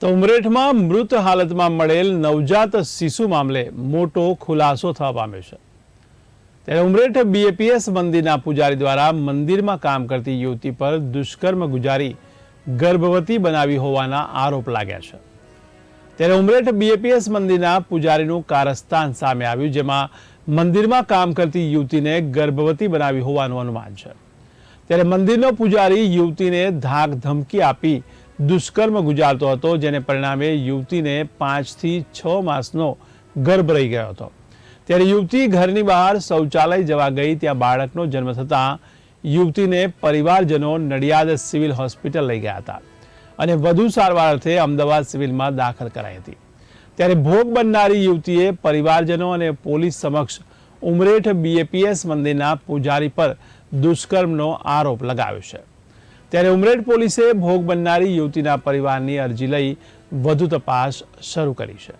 તો ઉમરેઠમાં મૃત હાલતમાં મળેલ નવજાત શિશુ મામલે મોટો ખુલાસો થવા પામ્યો છે. ત્યારે ઉમરેઠ બીએપીએસ મંદિરના પૂજારી દ્વારા મંદિરમાં કામ કરતી યુવતી પર દુષ્કર્મ ગુજારી ગર્ભવતી બનાવી હોવાના આરોપ લાગ્યા છે. ત્યારે ઉમરેઠ બીએપીએસ મંદિરના પૂજારીનું કારસ્તાન સામે આવ્યું, જેમાં મંદિરમાં કામ કરતી યુવતીને ગર્ભવતી બનાવી હોવાનું અનુમાન છે. ત્યારે મંદિરનો પૂજારી યુવતીને ધાક ધમકી આપી દુષ્કર્મ ગુજારતો હતો, જેને પરિણામે યુવતીને પાંચથી છ માસનો ગર્ભ રહી ગયો હતો. ત્યારે યુવતી ઘરની બહાર શૌચાલય જવા ગઈ, ત્યાં બાળકનો જન્મ થતાં યુવતીને પરિવારજનો નડિયાદ સિવિલ હોસ્પિટલ લઈ ગયા હતા અને વધુ સારવાર અર્થે અમદાવાદ સિવિલમાં દાખલ કરાઈ હતી. ત્યારે ભોગ બનનારી યુવતીએ પરિવારજનો અને પોલીસ સમક્ષ ઉમરેઠ બીએપીએસ મંદિરના પૂજારી પર દુષ્કર્મનો આરોપ લગાવ્યો છે. ત્યારે ઉમરેઠ પોલીસે ભોગ બનનારી યુવતીના પરિવારની અરજી લઈ વધુ તપાસ શરૂ કરી છે.